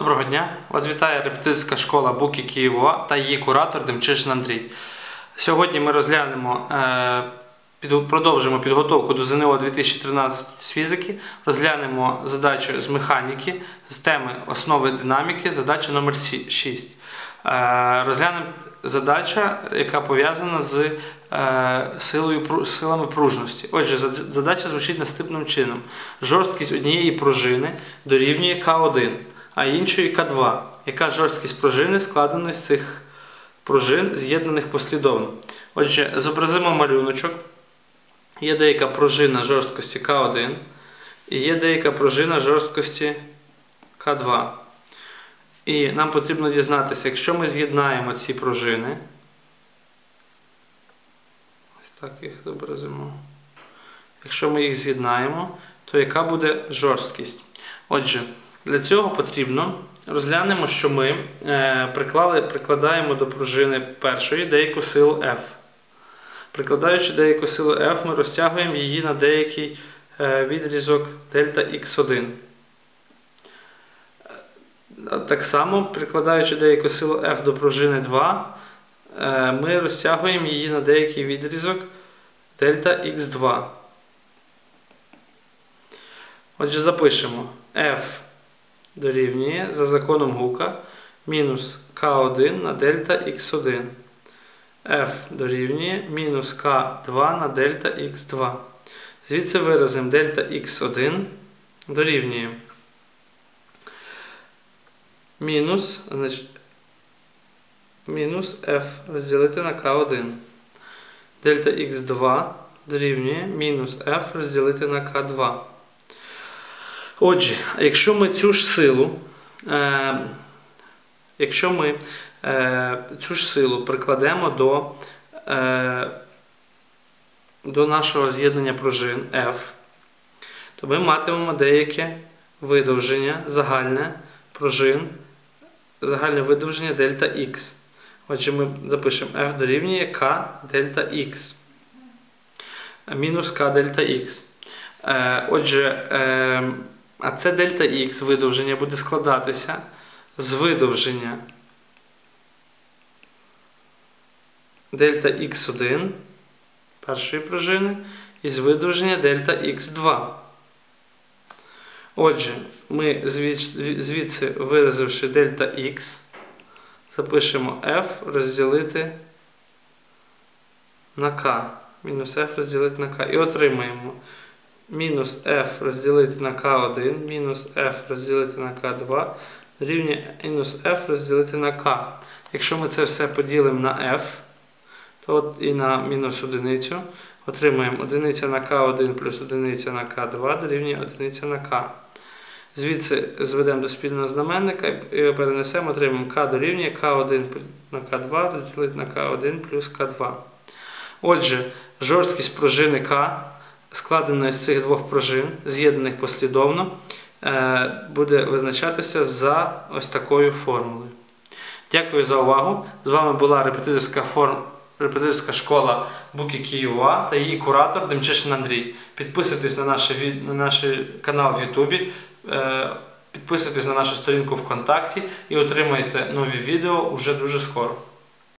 Доброго дня! Вас вітає репетиторська школа Буки Києва та її куратор Демчишин Андрій. Сьогодні ми розглянемо, е, продовжимо підготовку до ЗНО 2013 з фізики, розглянемо задачу з механіки, з теми основи динаміки, задача номер 6. Розглянемо задача, яка пов'язана з е, силою, силами пружності. Отже, задача звучить наступним чином: жорсткість однієї пружини дорівнює К1, а іншої К2. Яка жорсткість пружини складена з цих пружин, з'єднаних послідовно? Отже, зобразимо малюночок. Є деяка пружина жорсткості К1 і є деяка пружина жорсткості К2. І нам потрібно дізнатися, якщо ми з'єднаємо ці пружини. Ось так їх зобразимо. Якщо ми їх з'єднаємо, то яка буде жорсткість? Отже, для цього потрібно розглянемо, що ми е, приклали, прикладаємо до пружини першої деяку силу F. Прикладаючи деяку силу F, ми розтягуємо її на деякий е, відрізок дельта x1. Е, Так само, прикладаючи деяку силу F до пружини 2, е, ми розтягуємо її на деякий відрізок дельта x2. Отже, запишемо F дорівнює за законом Гука мінус К1 на дельта x1. F дорівнює мінус К2 на дельта x2. Звідси виразимо дельта x1 дорівнює мінус, значить, мінус F розділити на К1. Дельта x2 дорівнює мінус F розділити на К2. Отже, якщо ми цю ж силу, е, якщо ми е, цю ж силу прикладемо до, е, до нашого з'єднання пружин F, то ми матимемо деяке видовження загальне пружин, загальне видовження дельта X. Отже, ми запишемо F дорівнює K дельта X. Мінус K дельта X. Е, Отже, е, а це дельта X видовження буде складатися з видовження дельта x1 першої пружини і з видовження дельта x2. Отже, ми звідси виразивши дельта x, запишемо f розділити на k. Мінус f розділити на k. І отримаємо мінус f розділити на k1, мінус f розділити на k2 дорівнює мінус f розділити на k. Якщо ми це все поділимо на f, то от і на мінус одиницю отримаємо одиниця на k1 плюс одиниця на k2 дорівнює одиниця на k. Звідси зведемо до спільного знаменника і перенесемо, отримаємо k дорівнює k1 на k2 розділити на k1 плюс k2. Отже, жорсткість пружини К, складеної з цих двох пружин, з'єднаних послідовно, е, буде визначатися за ось такою формулою. Дякую за увагу. З вами була репетиторська, форм... репетиторська школа Буки Києва та її куратор Демчишин Андрій. Підписуйтесь на наш, на наш канал в Ютубі, е, підписуйтесь на нашу сторінку ВКонтакті і отримайте нові відео уже дуже скоро.